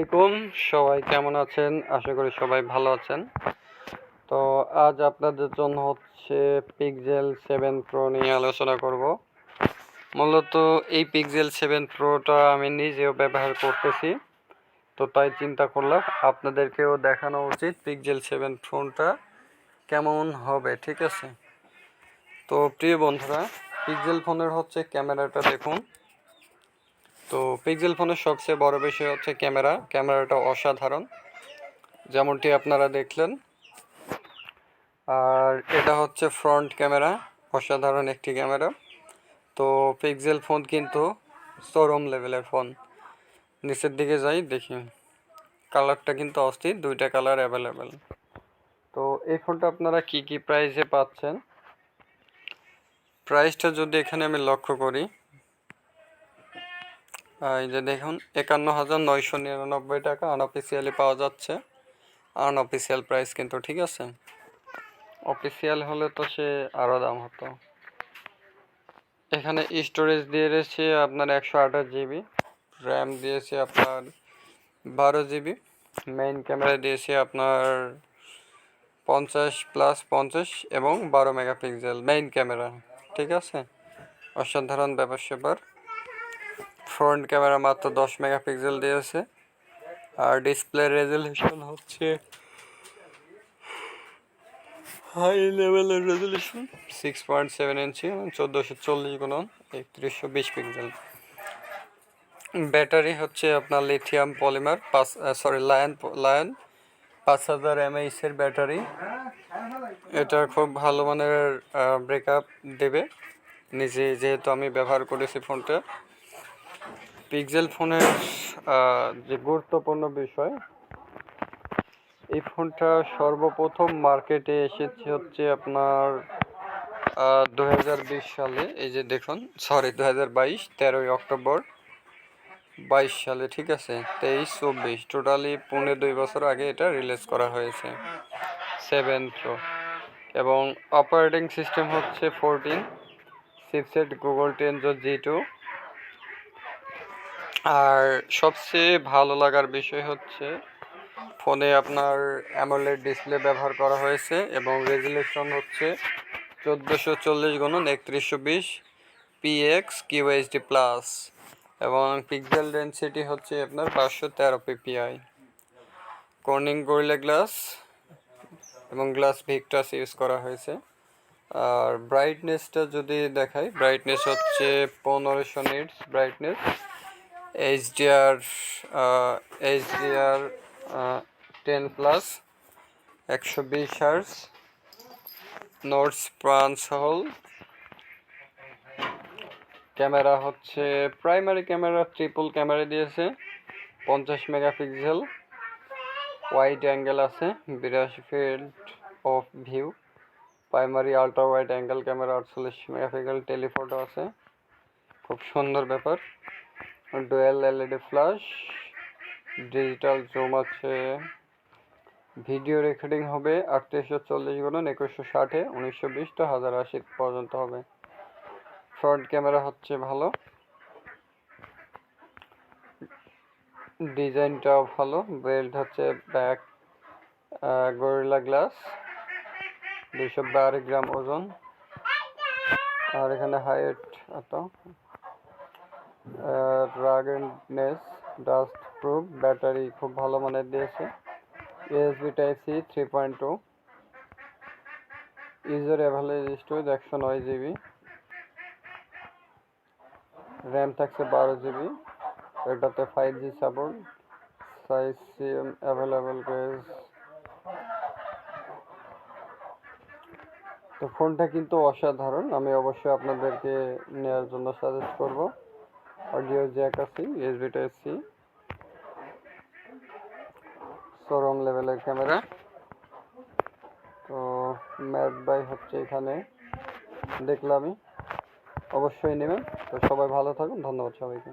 আসসালামাইকুম সবাই কেমন আছেন? আশা করি সবাই ভালো আছেন। তো আজ আপনাদের জন্য হচ্ছে পিকজেল সেভেন প্রো নিয়ে আলোচনা করব। মূলত এই পিকজেল সেভেন প্রোটা আমি নিজেও ব্যবহার করতেছি। তো তাই চিন্তা করলাম আপনাদেরকেও দেখানো উচিত পিকজেল সেভেন ফোনটা কেমন হবে, ঠিক আছে? তো প্রিয় বন্ধুরা পিকজেল ফোনের হচ্ছে ক্যামেরাটা দেখুন। তো পিক্সেল ফোনের সবচেয়ে বড় বিষয় হচ্ছে ক্যামেরা। ক্যামেরাটা অসাধারণ, যেমনটি আপনারা দেখলেন। আর এটা হচ্ছে ফ্রন্ট ক্যামেরা, অসাধারণ একটি ক্যামেরা। তো পিক্সেল ফোন কিন্তু চরম লেভেলের ফোন নিচের দিকে যাই, দেখি। কালারটা কিন্তু অস্থির, দুইটা কালার অ্যাভেলেবেল তো এই ফোনটা আপনারা কি কি প্রাইসে পাচ্ছেন? প্রাইসটা যদি এখানে আমি লক্ষ্য করি এই যে দেখুন, একান্ন হাজার নয়শো নিরানব্বই টাকা আনঅফিসিয়ালি পাওয়া যাচ্ছে। আনঅফিসিয়াল প্রাইস কিন্তু ঠিক আছে। অফিসিয়াল হলে তো সে আরও দাম হতো। এখানে স্টোরেজ দিয়ে রয়েছে আপনার একশো আঠাশ জিবি র্যাম দিয়েছে আপনার বারো জিবি মেইন ক্যামেরা দিয়েছে আপনার পঞ্চাশ প্লাস পঞ্চাশ এবং বারো মেগাপিক্সেল মেইন ক্যামেরা ঠিক আছে? অসাধারণ স্যাপার ফ্রন্ট ক্যামেরা মাত্র দশ মেগাপিক্সেল দিয়েছে। আর ডিসপ্লে রেজলিউশন হচ্ছে হাই লেভেলের resolution six point seven inch চোদ্দোশো চল্লিশ গুণ একত্রিশশো বিশ পিক্সেল। ব্যাটারি হচ্ছে আপনার লিথিয়াম পলিমার পাঁচ সরি লায়ন লায়ন পাঁচ হাজার এমএইচের ব্যাটারি। এটা খুব ভালো মানের ব্রেকআপ দেবে। নিজে যেহেতু আমি ব্যবহার করেছি ফোনটা। পিক্সেল ফোনের যে গুরুত্বপূর্ণ বিষয়, এই ফোনটা সর্বপ্রথম মার্কেটে এসেছে হচ্ছে আপনার দু হাজার বিশ সালে। এই যে দেখুন সরি দু হাজার বাইশ, তেরোই অক্টোবর বাইশ সালে, ঠিক আছে? তেইশ, চব্বিশ টোটালি পৌনে দুই বছর আগে এটা রিলিজ করা হয়েছে সেভেন প্রো এবং অপারেটিং সিস্টেম হচ্ছে fourteen chipset Google tensor G two আর সবচেয়ে ভালো লাগার বিষয় হচ্ছে ফোনে আপনার অ্যামোলেড ডিসপ্লে ব্যবহার করা হয়েছে এবং রেজুলেশন হচ্ছে চোদ্দোশো চল্লিশ গুণন একত্রিশশো বিশ পিএক্স কিউএইচডি প্লাস এবং পিক্সেল ডেন্সিটি হচ্ছে আপনার পাঁচশো তেরো পিপিআই। কর্নিং গরিলা গ্লাস এবং গ্লাস ভিকটাস ইউজ করা হয়েছে। আর ব্রাইটনেসটা যদি দেখাই, ব্রাইটনেস হচ্ছে পনেরোশো nits brightness. HDR HDR ten plus, একশো বিশ হার্স নোটস প্রান্স হল। ক্যামেরা হচ্ছে, প্রাইমারি ক্যামেরা ট্রিপল ক্যামেরা দিয়েছে, পঞ্চাশ মেগাপিক্সেল। ওয়াইড অ্যাঙ্গেল আছে, বিরাশি field of view. Primary ultra wide angle camera আটচল্লিশ মেগাপিক্সেল, টেলিফোটো আছে। খুব সুন্দর ব্যাপার। Dual LED flash, digital zoom আছে। ভিডিও রেকর্ডিং হবে আটত্রিশশো চল্লিশ গুণন একুশশো ষাটে, উনিশশো বিশ তো হাজার আশি পর্যন্ত হবে। ফ্রন্ট ক্যামেরা হচ্ছে ভালো। ডিজাইনটাও ভালো। বেল্ট হচ্ছে ব্যাক গরিলা গ্লাস, দুইশো বারো গ্রাম ওজন। আর এখানে হাইট এত রাগেন্ডনেস ডাস্ট প্রুফ ব্যাটারি খুব ভালো মানের দিয়েছে। USB type C three point two user average একশো নয় জিবি র্যাম থাকছে বারো জিবি এটাতে five G support size CM available রয়েছে তো ফোনটা কিন্তু অসাধারণ। আমি অবশ্যই আপনাদেরকে নেওয়ার জন্য সাজেস্ট করব। অডিও জ্যাক আছে ইউএসবিটা সি চরম লেভেলের ক্যামেরা তো ম্যাট বাই হচ্ছে এখানে, দেখলামই। অবশ্যই নেবেন। তো সবাই ভালো থাকুন, ধন্যবাদ সবাইকে।